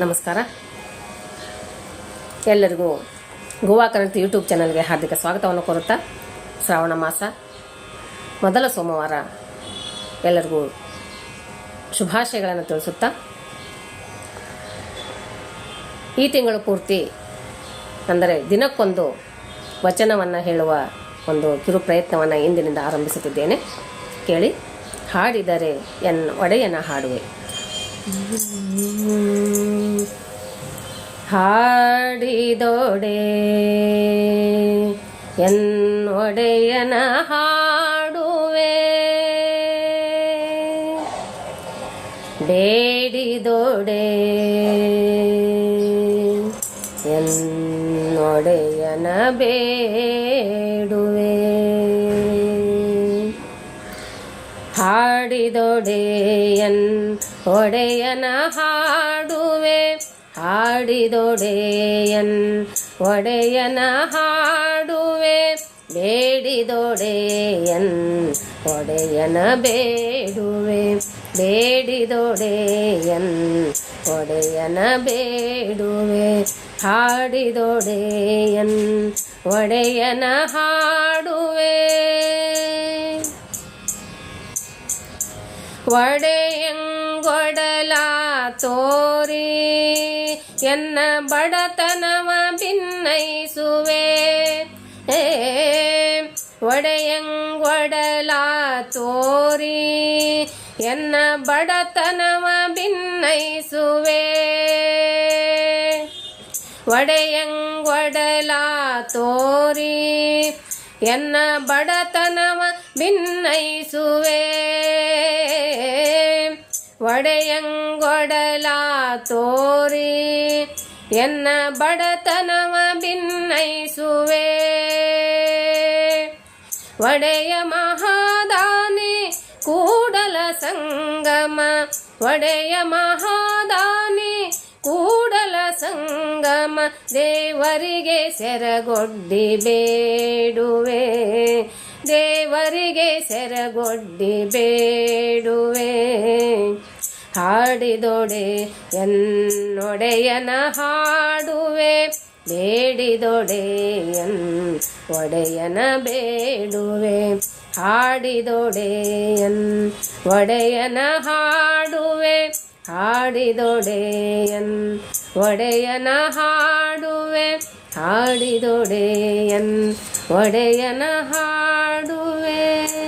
ನಮಸ್ಕಾರ. ಎಲ್ಲರಿಗೂ Goa current YouTube ಚಾನಲ್ಗೆ ಹಾರ್ದಿಕ ಸ್ವಾಗತವನ್ನು ಕೋರುತ್ತಾ ಶ್ರಾವಣ ಮಾಸ. ಮೊದಲ ಸೋಮವಾರ ಎಲ್ಲರಿಗೂ ಶುಭಾಶಯಗಳನ್ನು ತಿಳಿಸುತ್ತಾ ಈ ತಿಂಗಳು ಪೂರ್ತಿ ಅಂದರೆ ದಿನಕ್ಕೊಂದು ವಚನವನ್ನು ಹೇಳುವ ಒಂದು ಕಿರು ಪ್ರಯತ್ನವನ್ನು ಇಂದಿನಿಂದ ಆರಂಭಿಸುತ್ತಿದ್ದೇನೆ. ಕೇಳಿ, ಹಾಡಿದರೆ ಎನ್ ಒಡೆಯನ ಹಾಡುವೆ. ಹಾಡಿದೊಡೆ ಎನ್ನೊಡೆಯನ ಹಾಡುವೆ. ಬೇಡಿದೊಡೆ ಎನ್ನೊಡೆಯನ ಒಡೆಯನ ಹಾಡಿದೊಡೆಯನ್ ಒಡೆಯನ ಹಾಡುವೆ. ಹಾಡಿದೊಡೆಯನ್ ಒಡೆಯನ ಹಾಡುವೆ. ಬೇಡಿದೊಡೆಯನ್ ಒಡೆಯನ ಬೇಡುವೆ. ಬೇಡಿದೊಡೆಯನ್ ಒಡೆಯನ ಬೇಡುವೆ. ಹಾಡಿದೊಡೆಯನ್ ಒಡೆಯನ ಹಾಡುವೆ ಒಡೆಯಂಗೊಡಲ ತೋರಿ ಎನ್ನ ಬಡತನವ ಭಿನ್ನಯಿಸುವೆ ಏ ಒಡೆಯಂಗೊಡಲ ತೋರಿ ಎನ್ನ ಬಡತನವ ಭಿನ್ನಯಿಸುವೆ ಒಡೆಯಂಗೊಡಲ ತೋರಿ ಎನ್ನ ಬಡತನವ ಭಿನ್ನಯಿಸುವೆ ತೋರಿ ಎನ್ನ ಬಡತನವ ಭಿನ್ನೈಸುವೆ ಒಡೆಯ ಮಹಾದಾನಿ ಕೂಡಲ ಸಂಗಮ. ಒಡೆಯ ಮಹಾದಾನಿ ಕೂಡಲ ಸಂಗಮ. ದೇವರಿಗೆ ಸೆರಗೊಡ್ಡಿ ಬೇಡುವೆ. ದೇವರಿಗೆ ಸೆರಗೊಡ್ಡಿ ಬೇಡುವೆ. ಹಾಡಿದೊಡೆ, ಎನ್ನೊಡೆಯನ ಹಾಡುವೆ. ಬೇಡಿದೊಡೆ ಎನ್ ಒಡೆಯನ ಬೇಡುವೆ. ಹಾಡಿದೊಡೆ ಎನ್ ಒಡೆಯನ ಹಾಡುವೆ. ಹಾಡಿದೊಡೆಯನ್ ಒಡೆಯನ ಹಾಡುವೆ. ಹಾಡಿದೊಡೆಯನ್ ಒಡೆಯನ ಹಾಡುವೆ.